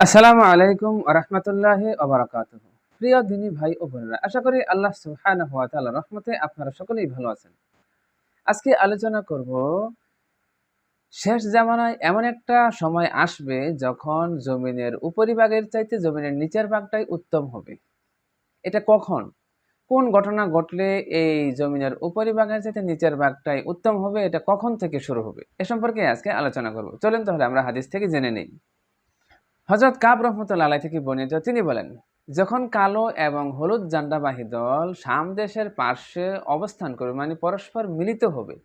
আসসালামু আলাইকুম রহমতুল্লাহ ওবরাকাত প্রিয় দিনী ভাই ও বোনেরা, আশা করি আল্লাহ ওয়া তাআলার রহমতে আপনারা সকলেই ভালো আছেন। আজকে আলোচনা করব, শেষ জামানায় এমন একটা সময় আসবে যখন জমিনের উপরিভাগের চাইতে জমিনের নিচের ভাগটাই উত্তম হবে। এটা কখন? কোন ঘটনা ঘটলে এই জমিনের উপরিভাগের চাইতে নিচের ভাগটাই উত্তম হবে, এটা কখন থেকে শুরু হবে, এ সম্পর্কে আজকে আলোচনা করব। চলেন তাহলে আমরা হাদিস থেকে জেনে নিই। হজরত কাব রহমতুল্লা আলাই থেকে বর্ণিত, তিনি বলেন, যখন কালো এবং হলুদ জান্ডাবাহী দল শাম দেশের পার্শ্বে অবস্থান করবে মানে পরস্পর মিলিত হবে,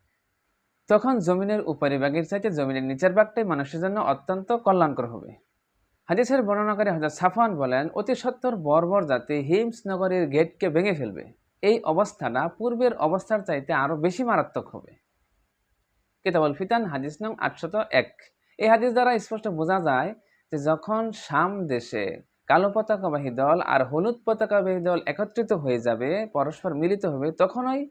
তখন জমিনের উপরিভাগের চাইতে জমিনের নিচের ভাগটাই মানুষের জন্য অত্যন্ত কল্যাণকর হবে। হাদিসের বর্ণনাকারী হজরত সাফান বলেন, অতি সত্তর বর্বর জাতি হিমস নগরীর গেটকে ভেঙে ফেলবে। এই অবস্থাটা পূর্বের অবস্থার চাইতে আরও বেশি মারাত্মক হবে। কিতাবল ফিতান, হাদিস নং আটশত এক। এই হাদিস দ্বারা স্পষ্ট বোঝা যায় যে যখন শাম দেশে কালো পতাকাবাহী দল আর হলুদ পতাকাবাহী দল একত্রিত হয়ে যাবে, পরস্পর মিলিত হবে, তখনই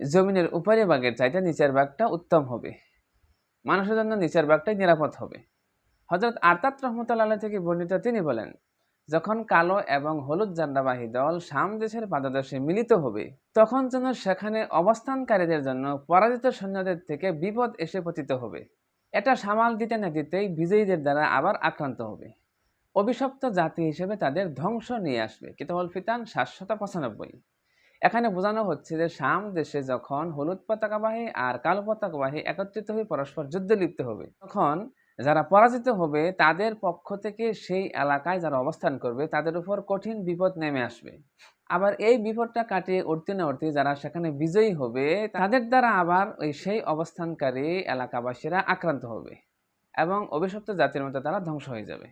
জমিনের উপরে ভাগের চাইতে নিচের বাঘটা উত্তম হবে। মানুষের জন্য নিচের বাঘটাই নিরাপদ হবে। হজরত আরতাত রহমতুল্লাহ থেকে বর্ণিত তিনি বলেন, যখন কালো এবং হলুদ জান্ডাবাহী দল শাম দেশের পাদদেশে মিলিত হবে, তখন যেন সেখানে অবস্থানকারীদের জন্য পরাজিত সৈন্যদের থেকে বিপদ এসে পতিত হবে। এটা সামাল দিতে না দিতেই বিজয়ীদের দ্বারা আবার আক্রান্ত হবে। অভিশপ্ত জাতি হিসেবে তাদের ধ্বংস নিয়ে আসবে। কিতাবল ফিতান, সাতশত পঁচানব্বই। এখানে বোঝানো হচ্ছে যে শাম দেশে যখন হলুদ পতাকাবাহী আর কালো পতাকাবাহী একত্রিত হয়ে পরস্পর যুদ্ধে লিপ্ত হবে, তখন যারা পরাজিত হবে, তাদের পক্ষ থেকে সেই এলাকায় যারা অবস্থান করবে, তাদের উপর কঠিন বিপদ নেমে আসবে। আবার এই বিপদটা কাটিয়ে উঠতে না উঠতে যারা সেখানে বিজয়ী হবে, তাদের দ্বারা আবার ওই সেই অবস্থানকারী এলাকাবাসীরা আক্রান্ত হবে এবং অভিশপ্ত জাতির মতো তারা ধ্বংস হয়ে যাবে।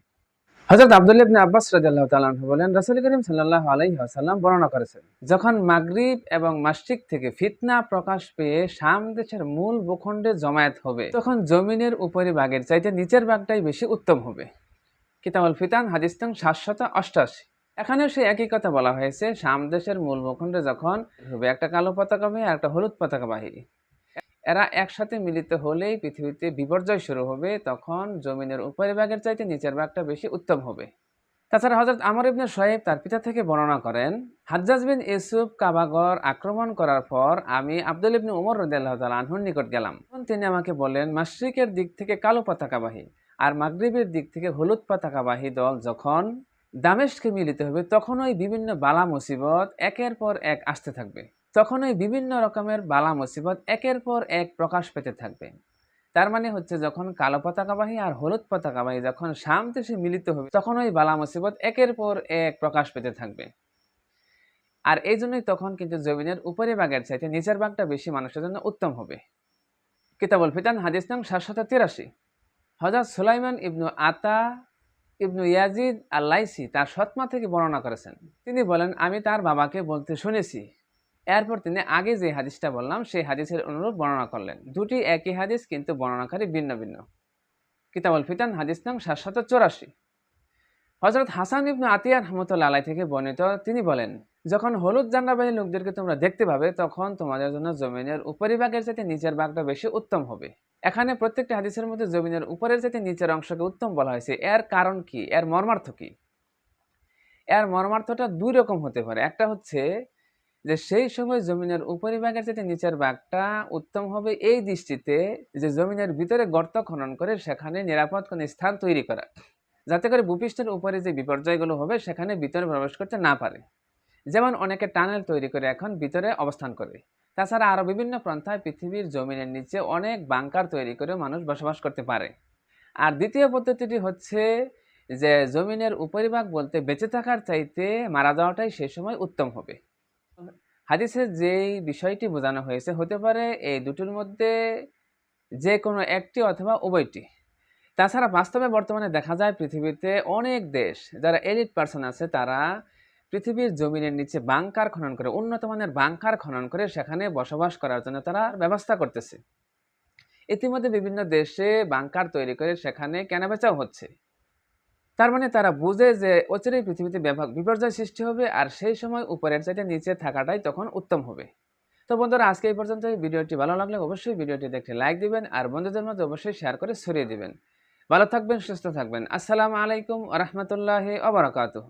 হজরত আব্দুল্লাহ ইবনে আব্বাস রাদিয়াল্লাহু তাআলা বলেন, রাসূল করিম সাল্লাল্লাহু আলাইহি ওয়াসাল্লাম বর্ণনা করেছেন, যখন মাগরিব এবং মাসরিক থেকে ফিতনা প্রকাশ পেয়ে শাম দেশের মূল ভূখণ্ডে জমায়েত হবে, তখন জমিনের উপরি ভাগের চাইতে নিচের ভাগটাই বেশি উত্তম হবে। কিতাবুল ফিতান, হাদিস নং সাতশত অষ্টাশি এখানেও সেই একই কথা বলা হয়েছে, শাম দেশের মূল ভূখণ্ডে যখন হবে, একটা কালো পতাকাবাহী আর একটা হলুদ পতাকাবাহী এরা একসাথে মিলিত হলেই পৃথিবীতে বিপর্যয় শুরু হবে, তখন জমিনের উপরের ভাগের চাইতে নিচের ভাগটা বেশি উত্তম হবে। তাছাড়া হজরত আমর ইবনে সোহেব তার পিতা থেকে বর্ণনা করেন, হাজ্জাজ বিন ইউসুফ কাবাগর আক্রমণ করার পর আমি আব্দুল ইবনে উমর রদিয়াল্লাহ তাল আনহুর নিকট গেলাম। তখন তিনি আমাকে বললেন মাসরিকের দিক থেকে কালো পতাকাবাহী আর মাগরিবের দিক থেকে হলুদ পতাকাবাহী দল যখন দামেশকে মিলিত হবে তখন ওই বিভিন্ন বালা মুসিবত একের পর এক আসতে থাকবে। তখন ওই বিভিন্ন রকমের বালা মুসিবত একের পর এক প্রকাশ পেতে থাকবে। তার মানে হচ্ছে যখন কালো পতাকাবাহী আর হলুদ পতাকাবাহী যখন শাম মিলিত হবে তখন ওই বালা মুসিবত একের পর এক প্রকাশ পেতে থাকবে। আর এই জন্যই তখন কিন্তু জমিনের উপরে ভাগের চাইতে নিচের বাঘটা বেশি মানুষের জন্য উত্তম হবে। কিতাবুল ফিতান, হাদিস নং সাতশত তিরাশি। হজরত সুলাইমান ইবনু আতা ইবনু ইয়াজিদ আল্লাইসি তার সৎমা থেকে বর্ণনা করেছেন। তিনি বলেন, আমি তার বাবাকে বলতে শুনেছি এরপর তিনি আগে যে হাদিসটা বললাম, সেই হাদিসের অনুরূপ বর্ণনা করলেন। দুটি একই হাদিস কিন্তু বর্ণনাকারী ভিন্ন ভিন্ন। কিতাবুল ফিতান, হাদিস নাম সাতশত চৌরাশি। হজরত হাসান ইবনু আতিয়া রহমতুল্লা আলাই থেকে বর্ণিত, তিনি বলেন, যখন হলুদ জান্ডাবাহী লোকদেরকে তোমরা দেখতে পাবে, তখন তোমাদের জন্য জমিনের উপরিভাগের চাইতে নিচের ভাগটা বেশি উত্তম হবে। এখানে প্রত্যেকটা হাদিসের মধ্যে জমিনের উপরের চাইতে নিচের অংশকে উত্তম বলা হয়েছে। এর কারণ কি? এর মর্মার্থ কি? এর মর্মার্থটা দুই রকম হতে পারে। একটা হচ্ছে যে সেই সময় জমিনের উপরিভাগের চাইতে নিচের ভাগটা উত্তম হবে এই দৃষ্টিতে যে জমিনের ভিতরে গর্ত খনন করে সেখানে নিরাপদ কোনো স্থান তৈরি করা। যাতে করে ভূপৃষ্ঠের উপরে যে বিপর্যয়গুলো হবে সেখানে ভিতরে প্রবেশ করতে না পারে। যেমন অনেকে টানেল তৈরি করে এখন ভিতরে অবস্থান করে। তাছাড়া আরও বিভিন্ন পন্থায় পৃথিবীর জমিনের নিচে অনেক বাংকার তৈরি করে মানুষ বসবাস করতে পারে। আর দ্বিতীয় পদ্ধতিটি হচ্ছে যে জমিনের উপরিভাগ বলতে বেঁচে থাকার চাইতে মারা যাওয়াটাই সেই সময় উত্তম হবে। হাদিসে যেই বিষয়টি বোঝানো হয়েছে, হতে পারে এই দুটির মধ্যে যে কোনো একটি অথবা উভয়টি। তাছাড়া বাস্তবে বর্তমানে দেখা যায় পৃথিবীতে অনেক দেশ যারা এলিট পার্সন আছে, তারা পৃথিবীর জমিনের নিচে বাংকার খনন করে, উন্নত মানের বাংকার খনন করে সেখানে বসবাস করার জন্য তারা ব্যবস্থা করতেছে। ইতিমধ্যে বিভিন্ন দেশে বাংকার তৈরি করে সেখানে কেনাবেচাও হচ্ছে। তার মানে তারা বুঝে যে অচিরেই পৃথিবীতে ব্যাপক বিপর্যয় সৃষ্টি হবে আর সেই সময় উপরের চাইতে নিচে থাকাটাই তখন উত্তম হবে। তো বন্ধুরা, আজকে এই পর্যন্ত ভিডিওটি ভালো লাগলে অবশ্যই ভিডিওটি দেখতে লাইক দিবেন আর বন্ধুদের মধ্যে অবশ্যই শেয়ার করে ছড়িয়ে দিবেন। ভালো থাকবেন, সুস্থ থাকবেন। আসসালামু আলাইকুম রহমতুল্লাহ আবরাকাতুহ